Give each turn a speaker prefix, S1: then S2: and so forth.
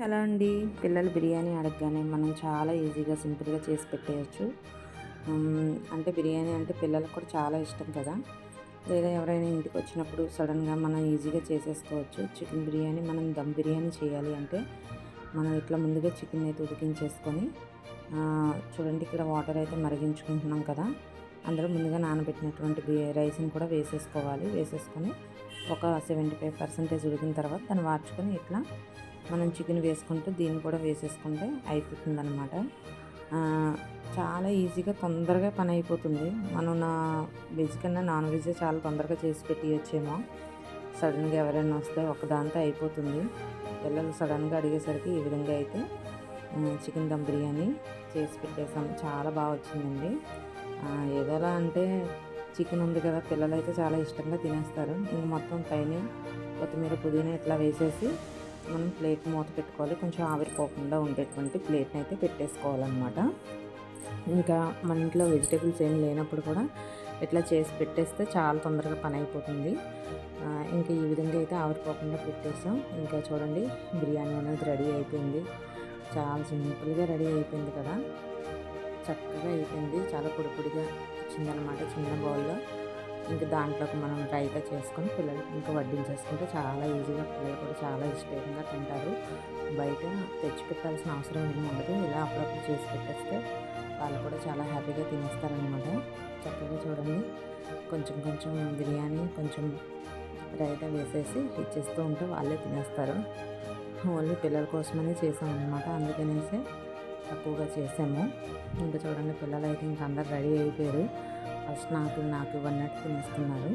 S1: Hello అండి? పిల్లలు బిర్యానీ అడగగానే మనం చాలా ఈజీగా సింపుల్గా చేసి పెట్టేయచ్చు. అంటే బిర్యానీ అంటే పిల్లలకు కూడా చాలా ఇష్టం కదా. లేదా ఎవరైనా ఇంటికి వచ్చినప్పుడు సడన్గా మనం ఈజీగా చేసేసుకోవచ్చు. చికెన్ బిర్యానీ మనం దమ్ బిర్యానీ చేయాలి అంటే మనం ఇట్లా ముందుగా చికెన్ అయితే ఉడికించేసుకొని చూడండి ఇక్కడ వాటర్ అయితే మరిగించుకుంటున్నాం కదా. అందులో ముందుగా నానబెట్టినటువంటి బి- రైస్ని కూడా వేసేసుకోవాలి. వేసేసుకొని ఒక సెవెంటీ ఫైవ్ పర్సెంటేజ్ ఉడికిన తర్వాత దాన్ని వార్చుకొని ఇట్లా మనం చికెన్ వేసుకుంటూ దీన్ని కూడా వేసేసుకుంటే అయిపోతుంది అనమాట చాలా ఈజీగా తొందరగా పని అయిపోతుంది. మనం నా వెజ్ కన్నా నాన్ వెజ్ చాలా తొందరగా చేసి పెట్టియచ్చేమో. సడన్గా ఎవరైనా వస్తే ఒకదాంతో అయిపోతుంది. పిల్లలు సడన్గా అడిగేసరికి ఈ విధంగా అయితే చికెన్ దమ్ బిర్యానీ చేసి పెట్టేసాం. చాలా బాగా వచ్చిందండి. ఏదోలా అంటే చికెన్ ఉంది కదా పిల్లలు అయితే చాలా ఇష్టంగా తినేస్తారు. ఇంక మొత్తం పైన కొత్తిమీర పుదీనా ఇట్లా వేసేసి మనం ప్లేట్ మూత పెట్టుకోవాలి. కొంచెం ఆవిరిపోకుండా ఉండేటువంటి ప్లేట్ని అయితే పెట్టేసుకోవాలన్నమాట. ఇంకా మన ఇంట్లో వెజిటేబుల్స్ ఏం లేనప్పుడు కూడా ఇట్లా చేసి పెట్టేస్తే చాలా తొందరగా పని అయిపోతుంది. ఇంకా ఈ విధంగా అయితే ఆవిరిపోకుండా పెట్టేసాం. ఇంకా చూడండి బిర్యానీ అనేది రెడీ అయిపోయింది. చాలా సింపుల్గా రెడీ అయిపోయింది కదా. చక్కగా అయిపోయింది. చాలా పొడి పొడిగా వచ్చిందనమాట చిన్న బౌల్లో. ఇంకా దాంట్లోకి మనం రైతా చేసుకొని పిల్లలకి ఇంకా వడ్డించేసుకుంటే చాలా ఈజీగా పిల్లలు కూడా చాలా ఇష్టంగా తింటారు. బయట తెచ్చి పెట్టాల్సిన అవసరం ఏమి ఉండదు. ఇలా అప్పుడప్పుడు చేసి పెట్టేస్తే వాళ్ళు కూడా చాలా హ్యాపీగా తినేస్తారనమాట చక్కగా చూడండి. కొంచెం కొంచెం బిర్యానీ కొంచెం రైతా వేసేసి ఇచ్చేస్తూ ఉంటే వాళ్ళే తినేస్తారు. ఓన్లీ పిల్లల కోసమని చేసామన్నమాట అందుకనేసి తక్కువగా చేసాము ఇంకా చూడండి పిల్లలు అయితే ఇంకా అందరు రెడీ అయిపోయారు. ఫస్ట్ నాకు నాకు ఇవన్నట్టు తినేస్తున్నారు